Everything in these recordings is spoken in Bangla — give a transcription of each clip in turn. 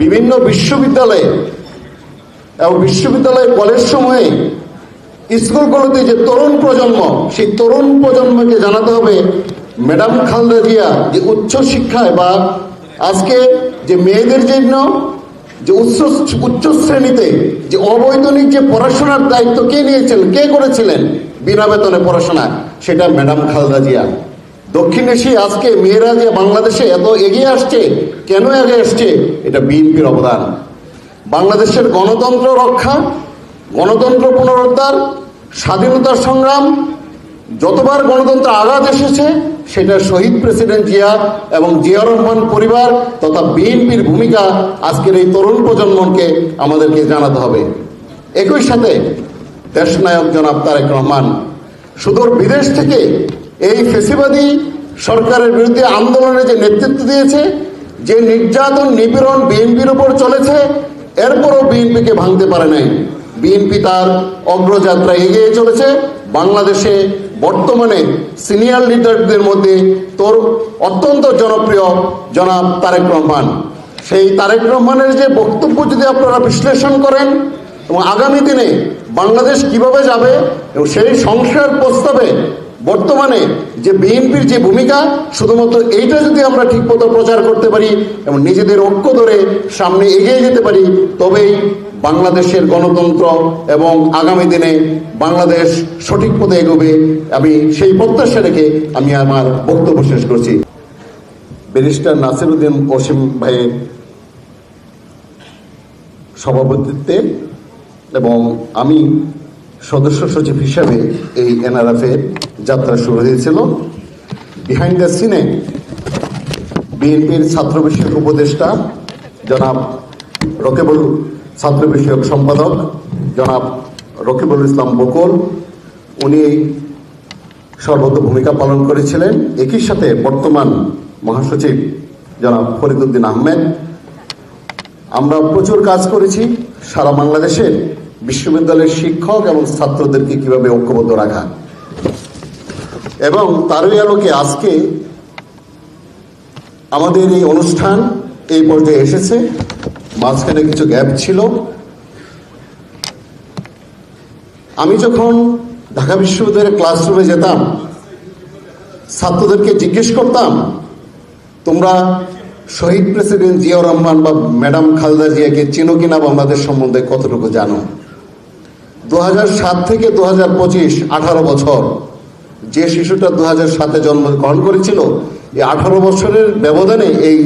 বিভিন্ন বিশ্ববিদ্যালয়ে এবং বিশ্ববিদ্যালয় কলেজ সময়ে স্কুলগুলোতে যে তরুণ প্রজন্ম, সেই তরুণ প্রজন্মকে জানাতে হবে, ম্যাডাম খালদা জিয়া, যে উচ্চ শিক্ষায় বা আজকে যে মেয়েদের জন্য, যে উচ্চ উচ্চ শ্রেণীতে যে অবৈতনিক যে পড়াশোনার দায়িত্ব কে নিয়েছিলেন, কে করেছিলেন বিনা বেতনে পড়াশোনা সেটা ম্যাডাম খালদা জিয়া। দক্ষিণ এশিয়া আজকে মেয়েরা যে বাংলাদেশে এত এগিয়ে আসছে, কেন এগিয়ে আসছে? এটা বিএনপির অবদান। বাংলাদেশের গণতন্ত্র রক্ষা, গণতন্ত্র পুনরুদ্ধার, স্বাধীনতার সংগ্রাম, যতবার গণতন্ত্র আঘাত এসেছে, সেটা শহীদ প্রেসিডেন্ট জিয়া এবং জিয়া রহমান পরিবার তথা বিএনপির ভূমিকা আজকের এই তরুণ প্রজন্মকে আমাদেরকে জানাতে হবে। একই সাথে দেশনায়ক জনাব তারেক রহমান, সুদূর বিদেশ থেকে এই ফেসিবাদী সরকারের বিরুদ্ধে আন্দোলনে যে নেতৃত্ব দিয়েছে, যে নির্যাতন, নিপীড়ন বিএনপির উপর চলেছে, এরপরও বিএনপিকে ভাঙতে পারে নাই। বিএনপি তার অগ্রযাত্রা এগিয়ে চলেছে। বাংলাদেশে বর্তমানে সিনিয়র লিডারদের মধ্যে তোর অত্যন্ত জনপ্রিয় জনাব তারেক রহমান। সেই তারেক রহমানের যে বক্তব্য যদি আপনারা বিশ্লেষণ করেন, এবং আগামী দিনে বাংলাদেশ কীভাবে যাবে, এবং সেই সংস্কার প্রস্তাবে বর্তমানে যে বিএনপির যে ভূমিকা, শুধুমাত্র এইটা যদি আমরা ঠিকমতো প্রচার করতে পারি এবং নিজেদের ঐক্য ধরে সামনে এগিয়ে যেতে পারি, তবেই বাংলাদেশের গণতন্ত্র এবং আগামী দিনে বাংলাদেশ সঠিক পথে এগোবে। আমি সেই প্রত্যাশা রেখে আমি আমার বক্তব্য শেষ করছি। ব্যারিস্টার নাসিরুদ্দিন অসীম ভাইয়ের সভাপতিত্বে এবং আমি সদস্য সচিব হিসাবে এই এনআরএফের যাত্রা শুরু হয়েছিল। বিহাইন্ড দ্য সিনে বিএনপির ছাত্র বিষয়ক উপদেষ্টা জনাব রকেবুল ছাত্র বিষয়ক সম্পাদক জনাব রকিবুল ইসলাম বকুল, উনি সর্বত ভূমিকা পালন করেছিলেন। একই সাথে বর্তমান মহাসচিব জনাব ফরিদুদ্দিন আহমেদ। আমরা প্রচুর কাজ করেছি। সারা বাংলাদেশের বিশ্ববিদ্যালয়ের শিক্ষক এবং ছাত্রদেরকে কীভাবে ঐক্যবদ্ধ রাখা এবং তারই আলোকে আজকে আমাদের এই অনুষ্ঠান এই পর্যায়ে এসেছে। মাঝখানে কিছু গ্যাপ ছিল। আমি যখন ঢাকা বিশ্ববিদ্যালয়ের ক্লাসরুমে যেতাম, ছাত্রদেরকে জিজ্ঞেস করতাম, তোমরা শহীদ প্রেসিডেন্ট জিয়াউর রহমান বা ম্যাডাম খালেদা জিয়াকে চিনো কিনা বাংলাদেশ সম্বন্ধে কতটুকু জানো? দু সাত থেকে দু হাজার পঁচিশ আঠারো বছর যে শিশুটা দু হাজার সাতে জন্মগ্রহণ করেছিল, এই আঠারো বছরের ব্যবধানে এই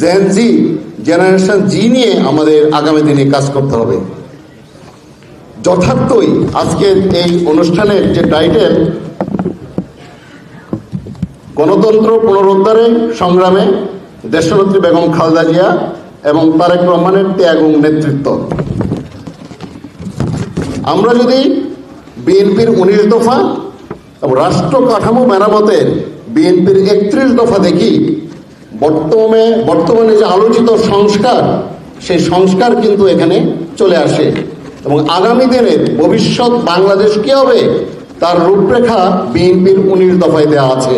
জেন জি জেনারেশন জি নিয়ে আমাদের আগামী দিনে কাজ করতে হবে। যথার্থই আজকের এই অনুষ্ঠানের যে টাইটেল গণতন্ত্র পুনরুদ্ধারে সংগ্রামে দেশনেত্রী বেগম খালদা জিয়া এবং তারেক রহমানের ত্যাগ নেতৃত্ব। আমরা যদি বিএনপির উনিশ দফা এবং রাষ্ট্র কাঠামো মেরামতের বিএনপির একত্রিশ দফা দেখি। বর্তমানে বর্তমানে যে আলোচিত সংস্কার, সেই সংস্কার কিন্তু এখানে চলে আসে। এবং আগামী দিনের ভবিষ্যৎ বাংলাদেশ কি হবে, তার রূপরেখা বিএনপির উনিশ দফায় দেওয়া আছে।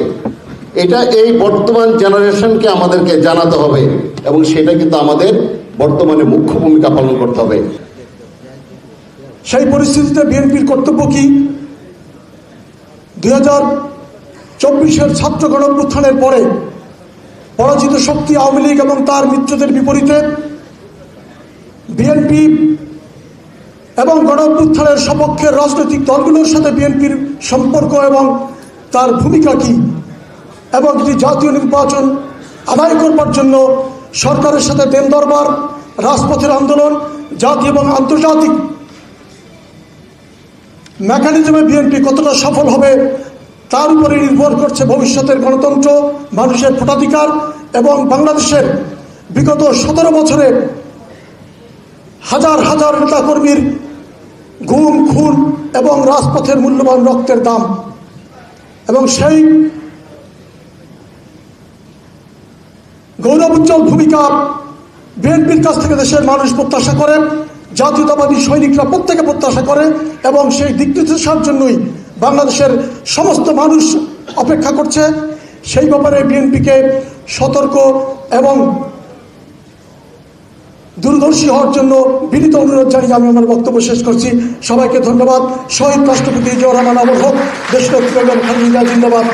এটা এই বর্তমান জেনারেশনকে আমাদেরকে জানাতে হবে এবং সেটা কিন্তু আমাদের বর্তমানে মুখ্য ভূমিকা পালন করতে হবে। সেই পরিস্থিতিতে বিএনপির কর্তব্য কি? দুই হাজার চব্বিশের ছাত্র গণঅভ্যুত্থানের পরে পরাজিত শক্তি আওয়ামী লীগ এবং তার মিত্রদের বিপরীতে বিএনপি এবং গণঅভ্যুত্থানের সপক্ষের রাজনৈতিক দলগুলোর সাথে বিএনপির সম্পর্ক এবং তার ভূমিকা কি? এবং একটি জাতীয় নির্বাচন আদায় করবার জন্য সরকারের সাথে দেন দরবার রাজপথের আন্দোলন জাতীয় এবং আন্তর্জাতিক মেকানিজমে বিএনপি কতটা সফল হবে, তার উপরে নির্ভর করছে ভবিষ্যতের গণতন্ত্র, মানুষের ভোটাধিকার এবং বাংলাদেশের বিগত সতেরো বছরে হাজার হাজার নেতাকর্মীর গুম খুন এবং রাজপথের মূল্যবান রক্তের দাম। এবং সেই গৌরবোজ্জ্বল ভূমিকা বিএনপির কাছ থেকে দেশের মানুষ প্রত্যাশা করে, জাতীয়তাবাদী সৈনিকরা প্রত্যেকে প্রত্যাশা করে এবং সেই দিক নির্দেশার জন্যই বাংলাদেশের সমস্ত মানুষ অপেক্ষা করছে। সেই ব্যাপারে বিএনপিকে সতর্ক এবং দূরদর্শী হওয়ার জন্য বিনীত অনুরোধ জানিয়ে আমি আমার বক্তব্য শেষ করছি। সবাইকে ধন্যবাদ। শহীদ রাষ্ট্রপতি জিয়া রহমান হোক জিন্দাবাদ।